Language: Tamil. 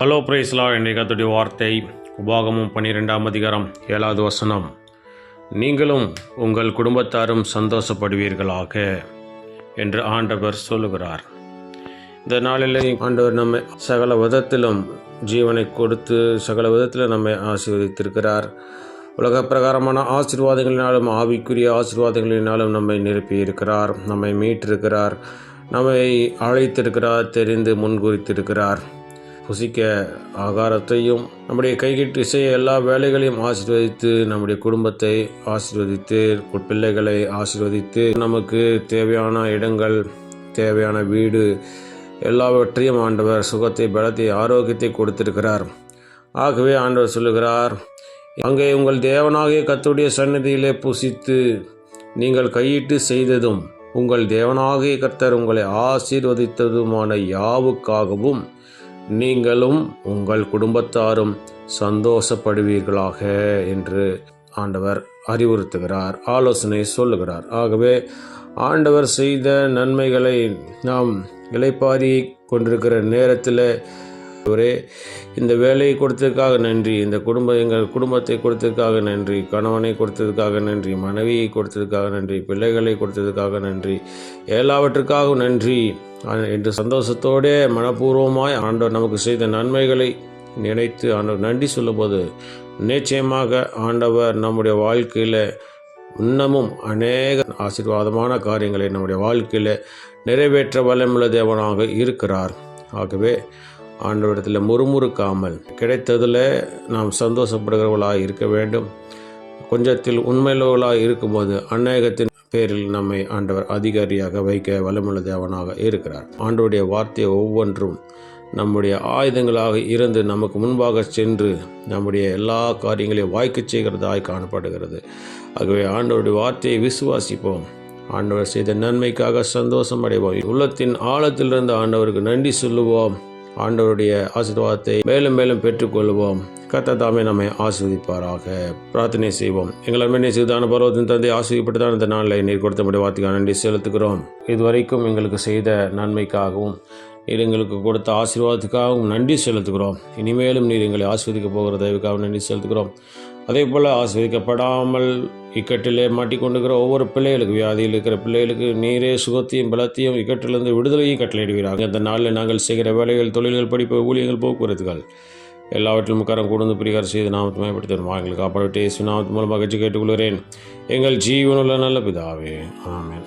ஹலோ பிரைஸ்லா இன்றைய கத்துடைய வார்த்தை உபாகமும் பன்னிரெண்டாம் அதிகாரம் ஏழாவது வசனம். நீங்களும் உங்கள் குடும்பத்தாரும் சந்தோஷப்படுவீர்களாக என்று ஆண்டவர் சொல்லுகிறார். இந்த நாளில் ஆண்டவர் நம்மை சகல விதத்திலும் ஜீவனை கொடுத்து சகல விதத்திலும் நம்மை ஆசீர்வதித்திருக்கிறார். உலக பிரகாரமான ஆசீர்வாதங்களினாலும் ஆவிக்குரிய ஆசீர்வாதங்களினாலும் நம்மை நிரப்பி இருக்கிறார் நம்மை மீட்டிருக்கிறார் நம்மை அழைத்திருக்கிறார் தெரிந்து முன்குறித்திருக்கிறார். புசிக்க ஆகாரத்தையும் நம்முடைய கைகிட்டு இசைய எல்லா வேலைகளையும் ஆசீர்வதித்து நம்முடைய குடும்பத்தை ஆசீர்வதித்து பிள்ளைகளை ஆசீர்வதித்து நமக்கு தேவையான இடங்கள் தேவையான வீடு எல்லாவற்றையும் ஆண்டவர் சுகத்தை பலத்தை ஆரோக்கியத்தை கொடுத்திருக்கிறார். ஆகவே ஆண்டவர் சொல்லுகிறார் அங்கே உங்கள் தேவனாகிய கத்துடைய சன்னதியிலே புசித்து நீங்கள் கையிட்டு செய்ததும் உங்கள் தேவனாகிய கர்த்தர் உங்களை ஆசீர்வதித்ததுமான யாவுக்காகவும் நீங்களும் உங்கள் குடும்பத்தாரும் சந்தோஷப்படுவீர்களாக என்று ஆண்டவர் அறிவுறுத்துகிறார் ஆலோசனை சொல்லுகிறார். ஆகவே ஆண்டவர் செய்த நன்மைகளை நாம் இலைப்பாரி கொண்டிருக்கிற நேரத்தில் ஒரே இந்த வேலையை கொடுத்ததுக்காக நன்றி. இந்த குடும்ப எங்கள் குடும்பத்தை கொடுத்ததுக்காக நன்றி. கணவனை கொடுத்ததுக்காக நன்றி. மனைவியை கொடுத்ததுக்காக நன்றி. பிள்ளைகளை கொடுத்ததுக்காக நன்றி. எல்லாவற்றுக்காகவும் நன்றி. என்று சந்தோஷத்தோடே மனப்பூர்வமாய் ஆண்டவர் நமக்கு செய்த நன்மைகளை நினைத்து ஆண்டவர் நன்றி சொல்லும்போது நிச்சயமாக ஆண்டவர் நம்முடைய வாழ்க்கையில் இன்னமும் அநேக ஆசீர்வாதமான காரியங்களை நம்முடைய வாழ்க்கையில் நிறைவேற்ற வல்லமுள்ள தேவனாக இருக்கிறார். ஆகவே ஆண்டவரிடத்தில் முறுமுறுக்காமல் கிடைத்ததில் நாம் சந்தோஷப்படுகிறவர்களாக இருக்க வேண்டும். கொஞ்சத்தில் உண்மையுள்ளவர்களாக இருக்கும்போது அநேகத்தின் பேரில் நம்மை ஆண்டவர் அதிகாரியாக வைக்க வல்லமுள்ள தேவனாக இருக்கிறார். ஆண்டவருடைய வார்த்தை ஒவ்வொன்றும் நம்முடைய ஆயுதங்களாக இருந்து நமக்கு முன்பாக சென்று நம்முடைய எல்லா காரியங்களையும் வாய்க்க செய்கிறதாய் காணப்படுகிறது. ஆகவே ஆண்டவருடைய வார்த்தையை விசுவாசிப்போம். ஆண்டவர் செய்த நன்மைக்காக சந்தோஷம் அடைவோம். உள்ளத்தின் ஆழத்திலிருந்து ஆண்டவருக்கு நன்றி சொல்லுவோம். ஆண்டவருடைய ஆசீர்வாதத்தை மேலும் மேலும் பெற்றுக்கொள்வோம். கத்த தாமே நம்மை ஆஸ்வதிப்பாராக பிரார்த்தனை செய்வோம். எங்கள் அருமை செய்தான பருவத்தின் தந்தை ஆசிரியப்பட்டுதான் இந்த நாளில் நீர் கொடுத்த முடிய வார்த்தைக்காக நன்றி செலுத்துகிறோம். இதுவரைக்கும் எங்களுக்கு செய்த நன்மைக்காகவும் நீர் எங்களுக்கு கொடுத்த ஆசீர்வாதத்துக்காகவும் நன்றி செலுத்துகிறோம். இனிமேலும் நீர் எங்களை ஆஸ்வதிக்க போகிற தயவுக்காகவும் நன்றி செலுத்துகிறோம். அதே போல் ஆஸ்வதிக்கப்படாமல் இக்கட்டிலே மாட்டிக்கொண்டுக்கிற ஒவ்வொரு பிள்ளைகளுக்கு வியாதியில் இருக்கிற பிள்ளைகளுக்கு நீரே சுகத்தையும் பலத்தையும் இக்கட்டிலிருந்து விடுதலையும் கட்டளையிடுகிறார்கள். இந்த நாளில் நாங்கள் செய்கிற வேலைகள் தொழில்கள் படிப்பு ஊழியர்கள் போக்குவரத்துகள் எல்லாவற்றிலும் கரம் கூர்ந்து பிரிகாரம் செய்து நாமத்தை மேம்படுத்தணும் எங்களுக்கு காப்பாடு இயேசு நாமத்து மூலமாக கேட்டுக்கொள்கிறேன். எங்கள் ஜீவனுள்ள நல்ல பிதாவே. ஆமேன்.